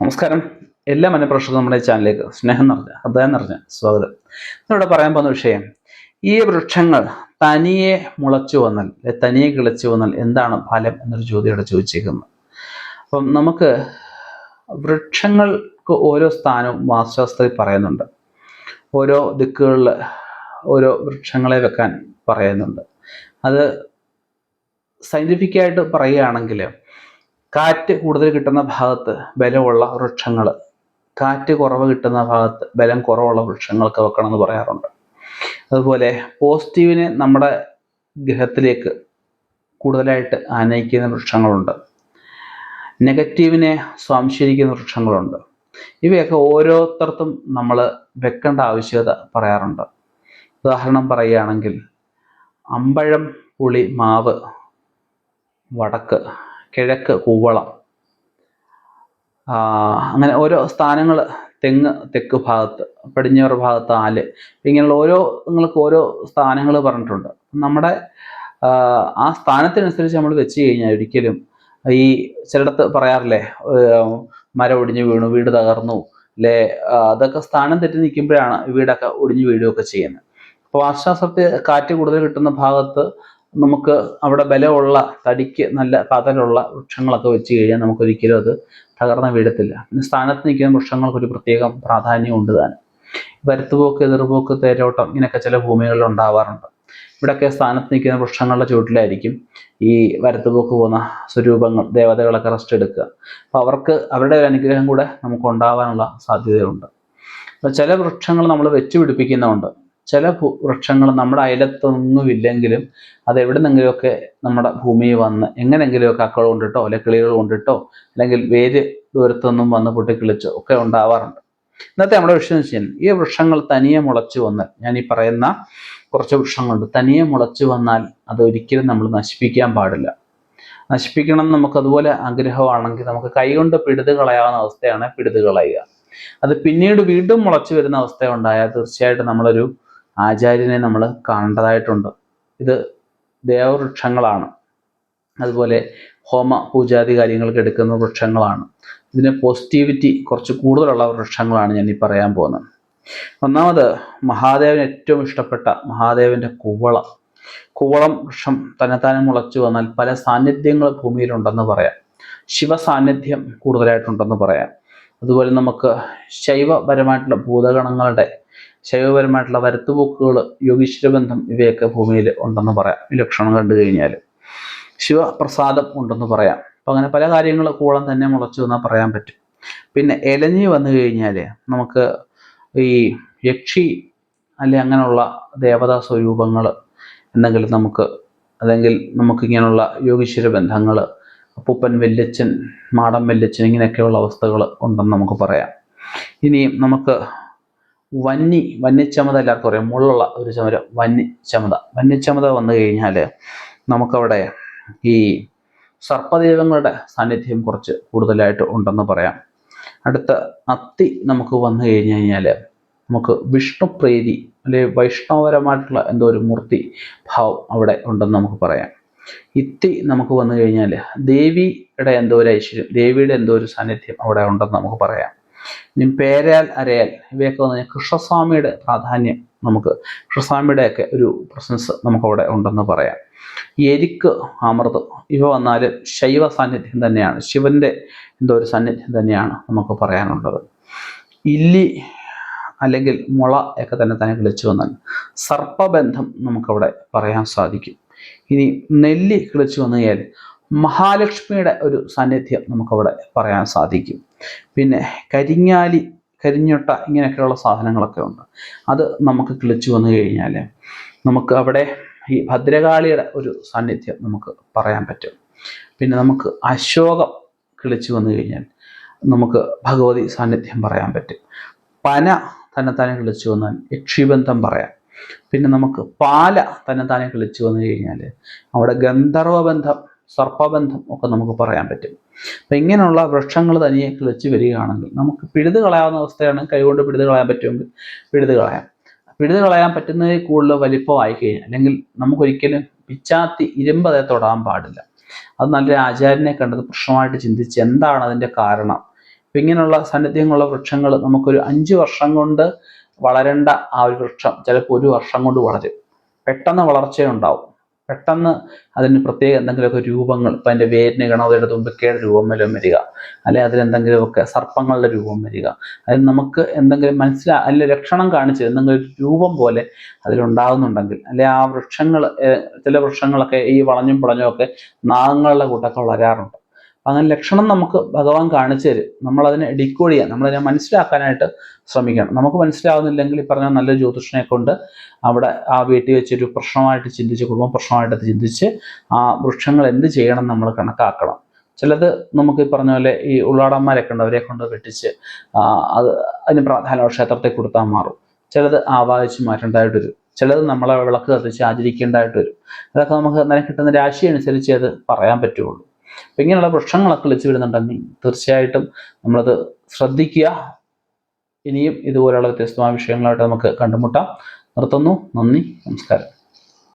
നമസ്കാരം. എല്ലാ മനഃപ്രേക്ഷകർക്കും നമ്മുടെ ചാനലിലേക്ക് സ്നേഹം നിറഞ്ഞ ഹൃദയം നിറഞ്ഞ സ്വാഗതം. ഇവിടെ പറയാൻ പോകുന്ന വിഷയം ഈ വൃക്ഷങ്ങൾ തനിയെ മുളച്ചു വന്നാൽ തനിയെ കിളച്ചു വന്നാൽ എന്താണ് ഫലം എന്നൊരു ചോദ്യം ചോദിച്ചേക്കുന്നത് അപ്പം നമുക്ക് വൃക്ഷങ്ങൾക്ക് ഓരോ സ്ഥാനവും വാസ്തുശാസ്ത്രത്തിൽ പറയുന്നുണ്ട്. ഓരോ ദിക്കുകളിൽ ഓരോ വൃക്ഷങ്ങളെ വെക്കാൻ പറയുന്നുണ്ട്. അത് സയന്റിഫിക്കായിട്ട് പറയുകയാണെങ്കിൽ കാറ്റ് കൂടുതൽ കിട്ടുന്ന ഭാഗത്ത് ബലമുള്ള വൃക്ഷങ്ങൾ കാറ്റ് കുറവ് കിട്ടുന്ന ഭാഗത്ത് ബലം കുറവുള്ള വൃക്ഷങ്ങൾക്ക് വെക്കണം എന്ന് പറയാറുണ്ട്. അതുപോലെ പോസിറ്റീവിനെ നമ്മുടെ ഗ്രഹത്തിലേക്ക് കൂടുതലായിട്ട് ആനയിക്കുന്ന വൃക്ഷങ്ങളുണ്ട്. നെഗറ്റീവിനെ സ്വാംശീകരിക്കുന്ന വൃക്ഷങ്ങളുണ്ട്. ഇവയൊക്കെ ഓരോരുത്തർക്കും നമ്മൾ വെക്കേണ്ട ആവശ്യകത പറയാറുണ്ട്. ഉദാഹരണം പറയുകയാണെങ്കിൽ അമ്പഴം പുളി മാവ് വടക്ക് കിഴക്ക് കൂവളം. അങ്ങനെ ഓരോ സ്ഥാനങ്ങൾ തെങ്ങ് തെക്ക് ഭാഗത്ത് പടിഞ്ഞാറ് ഭാഗത്ത് ആൽ ഇങ്ങനെയുള്ള ഓരോ നിങ്ങൾക്ക് ഓരോ സ്ഥാനങ്ങൾ പറഞ്ഞിട്ടുണ്ട്. നമ്മുടെ ആ, സ്ഥാനത്തിനനുസരിച്ച് നമ്മൾ വെച്ച് കഴിഞ്ഞാൽ ഒരിക്കലും ഈ ചിലയിടത്ത് പറയാറില്ലേ മരം ഒടിഞ്ഞു വീണു വീട് തകർന്നു അല്ലെ അതൊക്കെ സ്ഥാനം തെറ്റി നിൽക്കുമ്പോഴാണ് വീടൊക്കെ ഒടിഞ്ഞു വീഴുകയൊക്കെ ചെയ്യുന്നത്. അപ്പോൾ വാസ്തുശാസ്ത്രത്തിൽ കാറ്റ് കൂടുതൽ കിട്ടുന്ന ഭാഗത്ത് നമുക്ക് അവിടെ ബലമുള്ള തടിക്ക് നല്ല പതലുള്ള വൃക്ഷങ്ങളൊക്കെ വെച്ച് കഴിഞ്ഞാൽ നമുക്കൊരിക്കലും അത് തകർന്ന് വീഴത്തില്ല. പിന്നെ സ്ഥാനത്ത് നിൽക്കുന്ന വൃക്ഷങ്ങൾക്ക് ഒരു പ്രത്യേകം പ്രാധാന്യം ഉണ്ട് താനും വരുത്തുപോക്ക് എതിർപോക്ക് തേരോട്ടം ഇങ്ങനെയൊക്കെ ചില ഭൂമികളിൽ ഉണ്ടാവാറുണ്ട്. ഇവിടെയൊക്കെ സ്ഥാനത്ത് നിൽക്കുന്ന വൃക്ഷങ്ങളുടെ ചുവട്ടിലായിരിക്കും ഈ വരത്തുപോക്ക് പോകുന്ന സ്വരൂപങ്ങൾ ദേവതകളൊക്കെ റെസ്റ്റ് എടുക്കുക. അപ്പോൾ അവർക്ക് അവരുടെ ഒരു അനുഗ്രഹം കൂടെ നമുക്ക് ഉണ്ടാവാനുള്ള സാധ്യതയുണ്ട്. അപ്പോൾ ചില വൃക്ഷങ്ങൾ നമ്മൾ വെച്ചു പിടിപ്പിക്കുന്നുണ്ട് ചില വൃക്ഷങ്ങൾ നമ്മുടെ അയലത്തൊന്നുമില്ലെങ്കിലും അത് എവിടെ നിന്നെങ്കിലുമൊക്കെ നമ്മുടെ ഭൂമിയിൽ വന്ന് എങ്ങനെയെങ്കിലുമൊക്കെ അക്കൾ കൊണ്ടിട്ടോ അല്ലെങ്കിൽ കിളികൾ കൊണ്ടിട്ടോ അല്ലെങ്കിൽ വേര് ദൂരത്തൊന്നും വന്ന് പൊട്ടിക്കിളിച്ചോ ഒക്കെ ഉണ്ടാവാറുണ്ട്. ഇന്നത്തെ നമ്മുടെ വിഷയം എന്ന് വെച്ചാൽ ഈ വൃക്ഷങ്ങൾ തനിയെ മുളച്ചു വന്നാൽ ഞാൻ ഈ പറയുന്ന കുറച്ച് വൃക്ഷങ്ങളുണ്ട് തനിയെ മുളച്ചു വന്നാൽ അത് ഒരിക്കലും നമ്മൾ നശിപ്പിക്കാൻ പാടില്ല. നശിപ്പിക്കണം നമുക്ക് അതുപോലെ ആഗ്രഹമാണെങ്കിൽ നമുക്ക് കൈകൊണ്ട് പിടുത് കളയാവുന്ന അവസ്ഥയാണ് പിടുത് കളയുക. അത് പിന്നീട് വീണ്ടും മുളച്ചു വരുന്ന അവസ്ഥ ഉണ്ടായാൽ തീർച്ചയായിട്ടും നമ്മളൊരു ആചാര്യനെ നമ്മൾ കാണേണ്ടതായിട്ടുണ്ട്. ഇത് ദേവവൃക്ഷങ്ങളാണ്. അതുപോലെ ഹോമ പൂജാതി കാര്യങ്ങൾക്ക് എടുക്കുന്ന വൃക്ഷങ്ങളാണ്. ഇതിന് പോസിറ്റിവിറ്റി കുറച്ച് കൂടുതലുള്ള വൃക്ഷങ്ങളാണ് ഞാൻ ഈ പറയാൻ പോകുന്നത്. ഒന്നാമത് മഹാദേവന് ഏറ്റവും ഇഷ്ടപ്പെട്ട മഹാദേവന്റെ കുവളം. കുവളം വൃക്ഷം തന്നെത്താനെ മുളച്ചു വന്നാൽ പല സാന്നിധ്യങ്ങൾ ഭൂമിയിലുണ്ടെന്ന് പറയാം. ശിവസാന്നിധ്യം കൂടുതലായിട്ടുണ്ടെന്ന് പറയാം. അതുപോലെ നമുക്ക് ശൈവപരമായിട്ടുള്ള ഭൂതഗണങ്ങളുടെ ശൈവപരമായിട്ടുള്ള വരത്തുപോക്കുകൾ യോഗീശ്വരബന്ധം ഇവയൊക്കെ ഭൂമിയിൽ ഉണ്ടെന്ന് പറയാം. ഈ ലക്ഷണം കണ്ടു കഴിഞ്ഞാൽ ശിവപ്രസാദം ഉണ്ടെന്ന് പറയാം. അപ്പം അങ്ങനെ പല കാര്യങ്ങൾ കൂളം തന്നെ മുളച്ചു എന്നാൽ പറയാൻ പറ്റും. പിന്നെ എലഞ്ഞി വന്നു കഴിഞ്ഞാൽ നമുക്ക് ഈ യക്ഷി അല്ലെ അങ്ങനെയുള്ള ദേവതാ സ്വരൂപങ്ങൾ എന്തെങ്കിലും നമുക്ക് അല്ലെങ്കിൽ നമുക്കിങ്ങനെയുള്ള യോഗീശ്വര ബന്ധങ്ങൾ അപ്പൂപ്പൻ വല്യച്ഛൻ മാടൻ വല്യച്ഛൻ ഇങ്ങനെയൊക്കെയുള്ള അവസ്ഥകൾ ഉണ്ടെന്ന് നമുക്ക് പറയാം. ഇനി നമുക്ക് വന്നി വന്യച്ചമത എല്ലാവർക്കും അറിയാം. മുള്ളുള്ള ഒരു ചമരം വന്യച്ചമത. വന്യച്ചമത വന്നു കഴിഞ്ഞാൽ നമുക്കവിടെ ഈ സർപ്പദൈവങ്ങളുടെ സാന്നിധ്യം കുറച്ച് കൂടുതലായിട്ട് ഉണ്ടെന്ന് പറയാം. അടുത്ത അത്തി നമുക്ക് വന്നു കഴിഞ്ഞു കഴിഞ്ഞാൽ നമുക്ക് വിഷ്ണുപ്രീതി അല്ലെ വൈഷ്ണവപരമായിട്ടുള്ള എന്തോ ഒരു മൂർത്തി ഭാവം അവിടെ ഉണ്ടെന്ന് നമുക്ക് പറയാം. ഇത്തി നമുക്ക് വന്നു കഴിഞ്ഞാൽ ദേവിയുടെ എന്തോ ഒരു ഐശ്വര്യം ദേവിയുടെ എന്തോ ഒരു സാന്നിധ്യം അവിടെ ഉണ്ടെന്ന് നമുക്ക് പറയാം. ഇനി പേരാൽ അരയാൽ ഇവയൊക്കെ വന്നു കഴിഞ്ഞാൽ കൃഷ്ണസ്വാമിയുടെ പ്രാധാന്യം നമുക്ക് കൃഷ്ണസ്വാമിയുടെ ഒക്കെ ഒരു പ്രസൻസ് നമുക്കവിടെ ഉണ്ടെന്ന് പറയാം. എരിക്ക് അമൃതം ഇവ വന്നാൽ ശൈവ സാന്നിധ്യം തന്നെയാണ് ശിവന്റെ എന്തോ ഒരു സാന്നിധ്യം തന്നെയാണ് നമുക്ക് പറയാനുള്ളത്. ഇല്ലി അല്ലെങ്കിൽ മുള ഒക്കെ തന്നെ തന്നെ വിളിച്ചു വന്നാൽ സർപ്പബന്ധം നമുക്കവിടെ പറയാൻ സാധിക്കും. ഇനി നെല്ലി കിളിച്ചു വന്നു കഴിഞ്ഞാൽ മഹാലക്ഷ്മിയുടെ ഒരു സാന്നിധ്യം നമുക്കവിടെ പറയാൻ സാധിക്കും. പിന്നെ കരിങ്ങാലി കരിഞ്ഞൊട്ട ഇങ്ങനെയൊക്കെയുള്ള സാധനങ്ങളൊക്കെ ഉണ്ട്. അത് നമുക്ക് കിളിച്ചു വന്നു കഴിഞ്ഞാൽ നമുക്ക് അവിടെ ഈ ഭദ്രകാളിയുടെ ഒരു സാന്നിധ്യം നമുക്ക് പറയാൻ പറ്റും. പിന്നെ നമുക്ക് അശോകം കിളിച്ചു വന്നു കഴിഞ്ഞാൽ നമുക്ക് ഭഗവതി സാന്നിധ്യം പറയാൻ പറ്റും. പന തന്നെ തന്നെ കിളിച്ചു വന്നാൽ യക്ഷിബന്ധം പറയാം. പിന്നെ നമുക്ക് പാല തന്നെ താനെ കളിച്ചു വന്നു കഴിഞ്ഞാൽ അവിടെ ഗന്ധർവബന്ധം സർപ്പബന്ധം ഒക്കെ നമുക്ക് പറയാൻ പറ്റും. അപ്പം ഇങ്ങനെയുള്ള വൃക്ഷങ്ങൾ തനിയെ കിളിച്ച് വരികയാണെങ്കിൽ നമുക്ക് പിഴുത് കളയാവുന്ന അവസ്ഥയാണ് കൈകൊണ്ട് പിഴുത് കളയാൻ പറ്റുമെങ്കിൽ പിഴുത് കളയാം. പിഴുത് കളയാൻ പറ്റുന്നതിൽ കൂടുതൽ വലിപ്പമായി കഴിഞ്ഞാൽ അല്ലെങ്കിൽ നമുക്കൊരിക്കലും പിച്ചാത്തി ഇരുമ്പ് അതേ തൊടാൻ പാടില്ല. അത് നല്ലൊരു ആചാര്യനെ കണ്ടത് പ്രശ്നമായിട്ട് ചിന്തിച്ച് എന്താണ് അതിന്റെ കാരണം? ഇപ്പം ഇങ്ങനെയുള്ള സാന്നിധ്യങ്ങളുള്ള വൃക്ഷങ്ങൾ നമുക്കൊരു അഞ്ച് വർഷം കൊണ്ട് വളരേണ്ട ആ ഒരു വൃക്ഷം ചിലപ്പോൾ ഒരു വർഷം കൊണ്ട് വളരും. പെട്ടെന്ന് വളർച്ചയുണ്ടാവും. പെട്ടെന്ന് അതിന് പ്രത്യേക എന്തെങ്കിലുമൊക്കെ രൂപങ്ങൾ ഇപ്പം അതിന്റെ വേരിന് ഗണതയുടെ തുമ്പിക്കയുടെ രൂപം വല്ലതും വരിക അല്ലെങ്കിൽ അതിലെന്തെങ്കിലുമൊക്കെ സർപ്പങ്ങളുടെ രൂപം വരിക അതിൽ നമുക്ക് എന്തെങ്കിലും മനസ്സിലാ അല്ലെ ലക്ഷണം കാണിച്ച് എന്തെങ്കിലും രൂപം പോലെ അതിലുണ്ടാകുന്നുണ്ടെങ്കിൽ അല്ലെ ആ വൃക്ഷങ്ങൾ ചില വൃക്ഷങ്ങളൊക്കെ ഈ വളഞ്ഞും പുളഞ്ഞും ഒക്കെ നാഗങ്ങളുടെ കൂട്ടൊക്കെ വളരാറുണ്ട്. അങ്ങനെ ലക്ഷണം നമുക്ക് ഭഗവാൻ കാണിച്ചു തരും. നമ്മളതിനെ ഡിക്കോഡ് ചെയ്യാൻ നമ്മളതിനെ മനസ്സിലാക്കാനായിട്ട് ശ്രമിക്കണം. നമുക്ക് മനസ്സിലാവുന്നില്ലെങ്കിൽ ഈ പറഞ്ഞ നല്ല ജ്യോതിഷനെ കൊണ്ട് അവിടെ ആ വീട്ടിൽ വെച്ചൊരു പ്രശ്നമായിട്ട് ചിന്തിച്ച് കുടുംബ പ്രശ്നമായിട്ട് ചിന്തിച്ച് ആ വൃക്ഷങ്ങൾ എന്ത് ചെയ്യണം നമ്മൾ കണക്കാക്കണം. ചിലത് നമുക്ക് ഈ പറഞ്ഞ പോലെ ഈ ഉള്ളാടന്മാരെ കൊണ്ട് അവരെ കൊണ്ട് വെട്ടിച്ച് അത് അതിന് പ്രാധാന്യം ക്ഷേത്രത്തെ കൊടുത്താൽ മാറും. ചിലത് ആവാഹിച്ച് മാറ്റേണ്ടതായിട്ട് വരും. ചിലത് നമ്മളെ വിളക്ക് കത്തിച്ച് ആചരിക്കേണ്ടതായിട്ട് വരും. അതൊക്കെ നമുക്ക് നിനക്ക് കിട്ടുന്ന രാശി അനുസരിച്ച് അത് പറയാൻ പറ്റുള്ളൂ. അപ്പം ഇങ്ങനെയുള്ള വൃക്ഷങ്ങളൊക്കെ വിളിച്ചു വരുന്നുണ്ടെങ്കിൽ തീർച്ചയായിട്ടും നമ്മളത് ശ്രദ്ധിക്കുക. ഇനിയും ഇതുപോലെയുള്ള വ്യത്യസ്തമായ വിഷയങ്ങളായിട്ട് നമുക്ക് കണ്ടുമുട്ടാം. നിർത്തുന്നു. നന്ദി. നമസ്കാരം.